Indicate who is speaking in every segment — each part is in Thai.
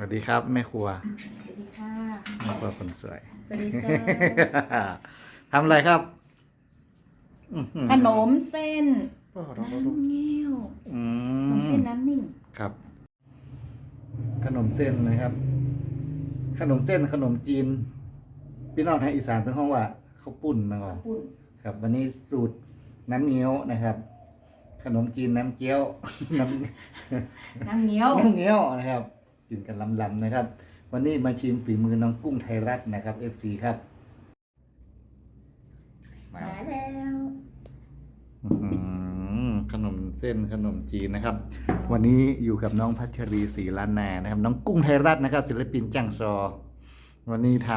Speaker 1: สวัสดีครับ แม่ครัว
Speaker 2: สวัสดีค่ะ
Speaker 1: แม่ครัวคนสวย
Speaker 2: สวัสดีเจ้า
Speaker 1: ทำอะไรครับอื้อหือ
Speaker 2: ขนมเส้น
Speaker 1: โอ้โห
Speaker 2: น้ำเงี้ยว
Speaker 1: อื
Speaker 2: ขนม
Speaker 1: ม
Speaker 2: เส้นน้ำนิ่ง
Speaker 1: ครับ ขนมเส้นนะครับ ขนมเส้นขนมจีน พี่น้องทางอีสานเป็นห้องว่าข้าวปุ้นนะครั
Speaker 2: ข้า
Speaker 1: บ
Speaker 2: วปุ้น
Speaker 1: ครับ วันนี้สูตรน้ำเงี้ยวนะครับ ขนมจีนน้ำเกี๊ยว น้ำ
Speaker 2: น้ำเงี้ยว
Speaker 1: น้ำเงี้ยวนะครับ กินกันลำๆนะครับ วันนี้มาชิมฝีมือน้องกุ้งไทยรัฐนะครับ FC ครับ
Speaker 2: มาแล้ว
Speaker 1: อื้อหือขนมเส้นขนมจีนนะครับ วันนี้อยู่กับน้องพัชรีศรีล้านนานะครับ น้องกุ้งไทยรัฐนะครับศิลปินจ้างซอ วันนี้ท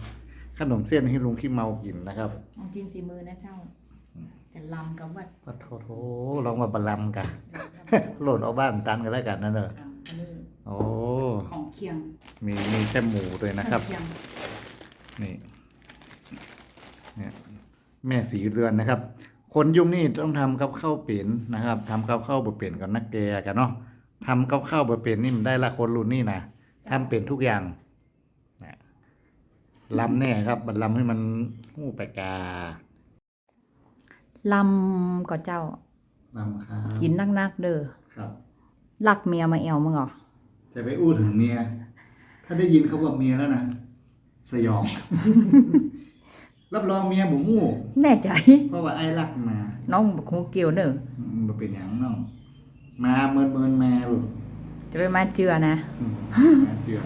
Speaker 1: ำขนมเส้นให้ลุงขี้เมากินนะครับ
Speaker 2: ลองจิ้มฝีมือนะเจ้า จะลำกับวัด
Speaker 1: ปะโถโถลองมาบะลำกัน โหลดเอาบ้านตันกันแล้วกันนั่นเนอะ
Speaker 2: อะอันนี้
Speaker 1: โอ้
Speaker 2: ของ เคียง
Speaker 1: มีมีแค่หมูด้วยนะครับ
Speaker 2: เคียง
Speaker 1: นี่เนี่ยแม่สีเรือนนะครับ คนยุ่งนี่ต้องทำกับข้าวเป็นนะครับทำกับข้าวบะเป็นกับนักแกกันเนาะทำกับข้าวบะเป็นนี่มันได้ละคนรุ่นนี่นะทำเป็นทุกอย่างนะลำแน่ครับมันลำให้มันหู้แปลกา
Speaker 2: ลำก็เจ้า
Speaker 1: ลำครับ
Speaker 2: กินนักๆเด้อ
Speaker 1: ครับ
Speaker 2: ลักเมียมาแอวมึงเหรอ
Speaker 1: จะไปอู้ถึงเมีย ถ้าได้ยินเขาว่าเมียแล้วนะสยอง รับรองเมียบุมู่
Speaker 2: แน่ใจ
Speaker 1: เพราะว่าไอ้รักมา
Speaker 2: น้องบอกคงเกี่ยวเด้อ
Speaker 1: อืมมันเป็นอย่างน้องมาเมินเมินๆมาลูก
Speaker 2: จะไปมาเจือนะ
Speaker 1: อืมมาเชื่อ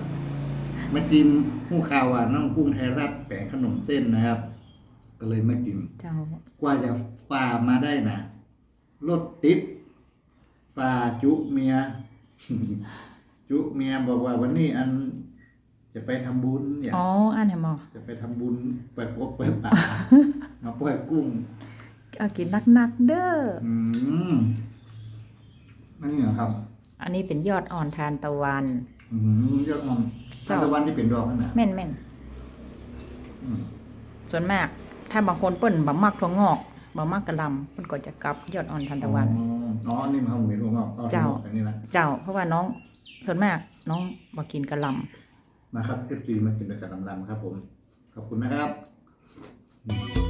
Speaker 1: มากินหูข่าวว่าน้องกุ้งไทยรัฐแปลงขนมเส้นนะครับ ก็เลยมากิน
Speaker 2: เจ้า ก
Speaker 1: ว่าจะฝ่ามาได้นะรถติดฝ่าจุเมีย จุเมียบอกว่าวันนี้อันจะไปทำบุญอยาก
Speaker 2: อ๋ออันไหนหมอ
Speaker 1: จะไปทำบุญไปกบไปป่ามาปล่อยกุ้ง
Speaker 2: เอากินนักๆเด้อ
Speaker 1: อืมนั่นเหรอครับ
Speaker 2: อันนี้เป็นยอดอ่อนทานตะวัน
Speaker 1: อืมยอดอ่อนทานตะวันที่เป็นดอกขนาด
Speaker 2: แม่นแม่น
Speaker 1: อืม
Speaker 2: ส่วนมาก ถ้าบางคนเปิ้นบะมักถั่วงอกบะมักกะหลำเปิ้นก็จะกลับยอดอ่อนทานตะวัน
Speaker 1: อ๋ออ๋ออันนี่มันเหมือนหัวงอกอ๋อ
Speaker 2: เจ้า
Speaker 1: หัวงอกอันนี้นะ
Speaker 2: เจ้าเพราะว่าน้อง ส่วนมากน้องมากินกระหลำ
Speaker 1: นะครับเอฟซีมากินด้วยกันลำๆครับผม ขอบคุณนะครับ